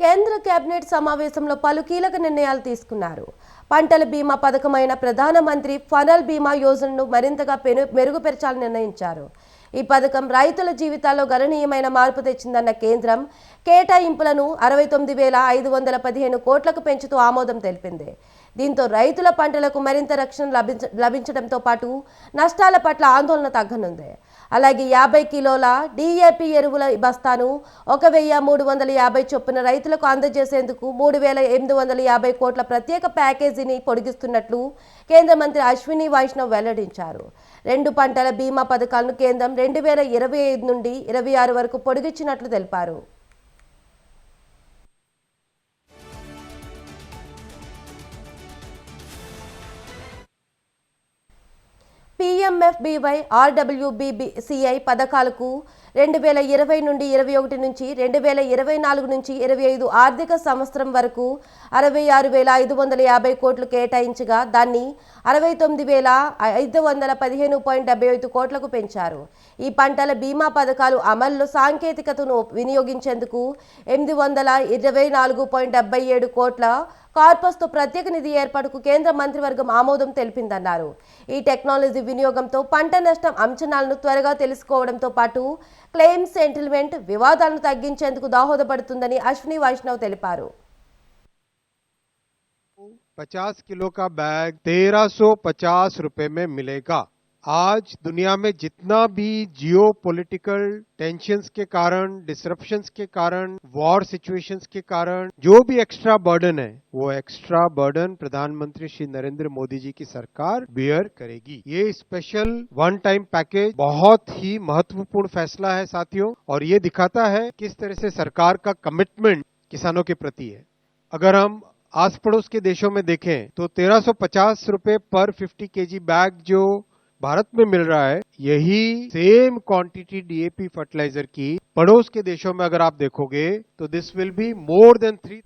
కేంద్ర కేబినెట్ సమావేశంలో పలు కీలక నిర్ణయాలు తీసుకున్నారు. పంటల బీమా పథకమైన ప్రధానమంత్రి ఫనల్ బీమా యోజనను మరింతగా పెను మెరుగుపరచాలని నిర్ణయించారు. ఈ పథకం రైతుల జీవితాల్లో గణనీయమైన మార్పు తెచ్చిందన్న కేంద్రం కేటాయింపులను అరవై తొమ్మిది వేల ఐదు వందల పదిహేను కోట్లకు పెంచుతూ ఆమోదం తెలిపింది. దీంతో రైతుల పంటలకు మరింత రక్షణ లభించ లభించడంతో పాటు నష్టాల పట్ల ఆందోళన తగ్గనుంది. అలాగే యాభై కిలోల డిఏపి ఎరువుల బస్తాను ఒక వెయ్యి మూడు వందల యాభై చొప్పున రైతులకు అందజేసేందుకు మూడు వేల ఎనిమిది వందల యాభై కోట్ల ప్రత్యేక ప్యాకేజీని పొడిగిస్తున్నట్లు కేంద్ర మంత్రి అశ్విని వైష్ణవ్ వెల్లడించారు. రెండు పంటల బీమా పథకాలను కేంద్రం రెండు వేల ఇరవై ఐదు నుండి ఇరవై ఆరు వరకు పొడిగించినట్లు తెలిపారు. పిఎంఎఫ్బివై ఆర్డబ్ల్యూబీబీసీఐ పథకాలకు రెండు వేల ఇరవై నుండి ఇరవై ఒకటి నుంచి రెండు వేల ఇరవై నాలుగు నుంచి ఇరవై ఐదు ఆర్థిక సంవత్సరం వరకు అరవై ఆరు వేల ఐదు వందల యాభై కోట్లు కేటాయించగా దాన్ని అరవై తొమ్మిది వేల ఐదు వందల పదిహేను పాయింట్ డెబ్బై ఐదు కోట్లకు పెంచారు. ఈ పంటల బీమా పథకాలు అమల్లో సాంకేతికతను వినియోగించేందుకు ఎనిమిది వందల ఇరవై నాలుగు పాయింట్ డెబ్బై ఏడు కోట్ల కార్పస్తో ప్రత్యేక నిధి ఏర్పాటుకు కేంద్ర మంత్రివర్గం ఆమోదం తెలిపిందన్నారు. ఈ టెక్నాలజీ వినియోగంతో పంట నష్టం అంచనాలను త్వరగా తెలుసుకోవడంతో పాటు క్లెయిమ్ సెటిల్మెంట్ వివాదాలను తగ్గించేందుకు దోహదపడుతుందని అశ్విని వైష్ణవ్ తెలిపారు पचास किलो का बैग तेरह सौ पचास रुपए में मिलेगा आज दुनिया में जितना भी जियो पोलिटिकल टेंशंस के कारण डिसरप्शंस के कारण वॉर सिचुएशंस के कारण, जो भी एक्स्ट्रा बर्डन है, वो एक्स्ट्रा बर्डन प्रधानमंत्री श्री नरेंद्र मोदी जी की सरकार बियर करेगी। ये स्पेशल वन टाइम पैकेज बहुत ही महत्वपूर्ण फैसला है साथियों, और ये दिखाता है किस तरह से सरकार का कमिटमेंट किसानों के प्रति है। अगर हम आस पड़ोस के देशों में देखें तो 1350 रुपए पर 50 केजी बैग जो भारत में मिल रहा है, यही सेम क्वांटिटी डीएपी फर्टिलाइज़र की पड़ोस के देशों में अगर आप देखोगे तो this will be more than three